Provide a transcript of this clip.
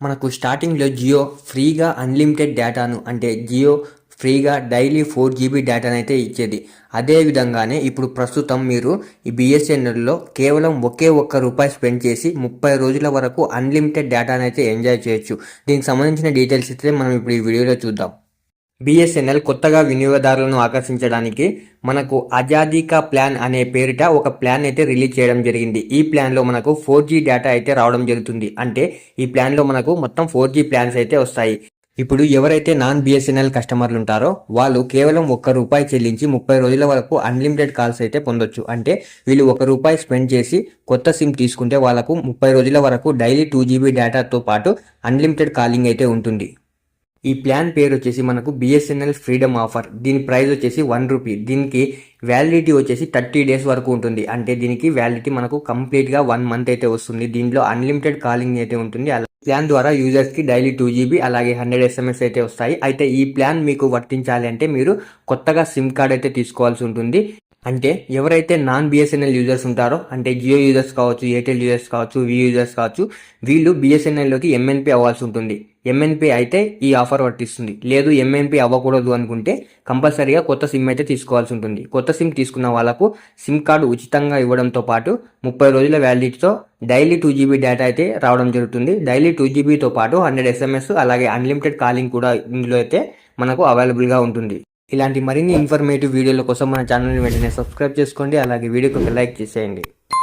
మనకు స్టార్టింగ్లో జియో ఫ్రీగా అన్లిమిటెడ్ డేటాను అంటే జియో ఫ్రీగా డైలీ ఫోర్ జీబీ డేటాను అయితే ఇచ్చేది అదేవిధంగానే ఇప్పుడు ప్రస్తుతం మీరు ఈ బిఎస్ఎన్ఎల్లో కేవలం ఒకే ఒక్క రూపాయి స్పెండ్ చేసి ముప్పై రోజుల వరకు అన్లిమిటెడ్ డేటాను అయితే ఎంజాయ్ చేయొచ్చు. దీనికి సంబంధించిన డీటెయిల్స్ అయితే మనం ఇప్పుడు ఈ వీడియోలో చూద్దాం. బిఎస్ఎన్ఎల్ కొత్తగా వినియోగదారులను ఆకర్షించడానికి మనకు అజాదీకా ప్లాన్ అనే పేరిట ఒక ప్లాన్ అయితే రిలీజ్ చేయడం జరిగింది. ఈ ప్లాన్లో మనకు ఫోర్ జీ డేటా అయితే రావడం జరుగుతుంది. అంటే ఈ ప్లాన్లో మనకు మొత్తం ఫోర్ జీ ప్లాన్స్ అయితే వస్తాయి. ఇప్పుడు ఎవరైతే నాన్ బిఎస్ఎన్ఎల్ కస్టమర్లు ఉంటారో వాళ్ళు కేవలం ఒక్క రూపాయి చెల్లించి ముప్పై రోజుల వరకు అన్లిమిటెడ్ కాల్స్ అయితే పొందొచ్చు. అంటే వీళ్ళు ఒక రూపాయి స్పెండ్ చేసి కొత్త సిమ్ తీసుకుంటే వాళ్ళకు ముప్పై రోజుల వరకు డైలీ టూ జీబీ డేటాతో పాటు అన్లిమిటెడ్ కాలింగ్ అయితే ఉంటుంది. ఈ ప్లాన్ పేరు వచ్చేసి మనకు బిఎస్ఎన్ఎల్ ఫ్రీడమ్ ఆఫర్ దీని ప్రైస్ వచ్చేసి వన్ రూపీ. దీనికి వ్యాలిడిటీ వచ్చేసి థర్టీ డేస్ వరకు ఉంటుంది. అంటే దీనికి వ్యాలిడిటీ మనకు కంప్లీట్గా వన్ మంత్ అయితే వస్తుంది. దీంట్లో అన్లిమిటెడ్ కాలింగ్ అయితే ఉంటుంది. అలా ప్లాన్ ద్వారా యూజర్స్కి డైలీ టూ జీబీ అలాగే హండ్రెడ్ ఎస్ఎంఎస్ అయితే వస్తాయి. అయితే ఈ ప్లాన్ మీకు వర్తించాలి అంటే మీరు కొత్తగా సిమ్ కార్డ్ అయితే తీసుకోవాల్సి ఉంటుంది. అంటే ఎవరైతే నాన్ బిఎస్ఎన్ఎల్ యూజర్స్ ఉంటారో అంటే జియో యూజర్స్ కావచ్చు ఎయిర్టెల్ యూజర్స్ కావచ్చు వి యూజర్స్ కావచ్చు వీళ్ళు బిఎస్ఎన్ఎల్లోకి ఎంఎన్పి అవ్వాల్సి ఉంటుంది. ఎంఎన్పి అయితే ఈ ఆఫర్ వర్తిస్తుంది లేదు ఎంఎన్పి అవ్వకూడదు అనుకుంటే కంపల్సరీగా కొత్త సిమ్ అయితే తీసుకోవాల్సి ఉంటుంది. కొత్త సిమ్ తీసుకున్న వాళ్ళకు సిమ్ కార్డు ఉచితంగా ఇవ్వడంతో పాటు ముప్పై రోజుల వ్యాలిడిటీతో డైలీ టూ జీబీ డేటా అయితే రావడం జరుగుతుంది. డైలీ టూ జీబీతో పాటు హండ్రెడ్ ఎస్ఎంఎస్ అలాగే అన్లిమిటెడ్ కాలింగ్ కూడా ఇందులో అయితే మనకు అవైలబుల్గా ఉంటుంది. ఇలాంటి మరిన్ని ఇన్ఫర్మేటివ్ వీడియోల కోసం మన ఛానల్ని వెంటనే సబ్స్క్రైబ్ చేసుకోండి. అలాగే వీడియోకి ఒక లైక్ చేసేయండి.